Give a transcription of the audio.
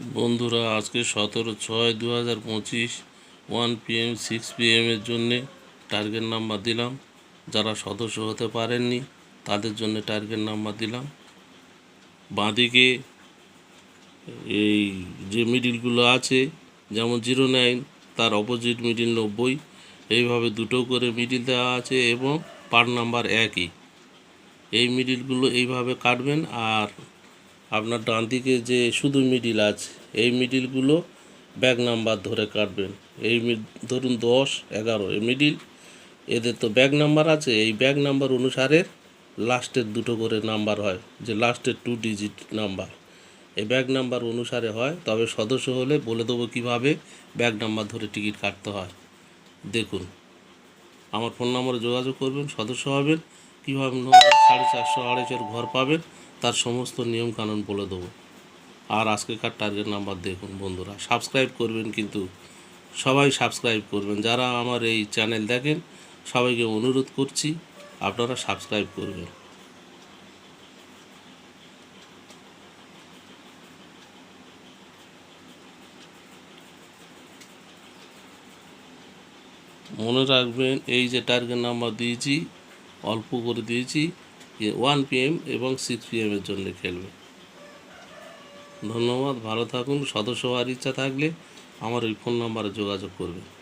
বন্ধুরা, আজকে সতেরো ছয় দু হাজার পঁচিশ ওয়ান পিএম, সিক্স পিএমের জন্যে টার্গেট নাম্বার দিলাম। যারা সদস্য হতে পারেননি, তাদের জন্য টার্গেট নাম্বার দিলাম। বাঁদিকে এই যে মিডিলগুলো আছে, যেমন জিরো নাইন তার অপোজিট মিডিল নব্বই, এইভাবে দুটো করে মিডিল দেওয়া আছে এবং পার নাম্বার একই। এই মিডিলগুলো এইভাবে কাটবেন আর আপনার ডান দিকে যে শুধু মিডিল আছে, এই মিডিলগুলো ব্যাগ নাম্বার ধরে কাটবেন। এই ধরুন দশ, এগারো, এই মিডিল এদের তো ব্যাগ নাম্বার আছে, এই ব্যাগ নাম্বার অনুসারে লাস্টের দুটো করে নাম্বার হয়, যে লাস্টের টু ডিজিট নাম্বার এই ব্যাগ নাম্বার অনুসারে হয়, তবে সদস্য হলে বলে দেবো কীভাবে ব্যাগ নাম্বার ধরে টিকিট কাটতে হয়। দেখুন, আমার ফোন নম্বরে যোগাযোগ করবেন, সদস্য হবেন, কীভাবে সাড়ে চারশো আড়াইশোর ঘর পাবেন তার সমস্ত নিয়ম কানুন বলে দেবো। আর আজকেকার টার্গেট নাম্বার দেখুন বন্ধুরা। সাবস্ক্রাইব করবেন কিন্তু সবাই সাবস্ক্রাইব করবেন। যারা আমার এই চ্যানেল দেখেন, সবাইকে অনুরোধ করছি আপনারা সাবস্ক্রাইব করবেন। মনে রাখবেন, এই যে টার্গেট নাম্বার দিয়েছি, অল্প করে দিয়েছি ওয়ান পি এম এবং সিক্স পিএমের জন্য খেলবে। ধন্যবাদ, ভালো থাকুন, সদস্য হওয়ার ইচ্ছা থাকলে আমার ওই ফোন নাম্বারে যোগাযোগ করবে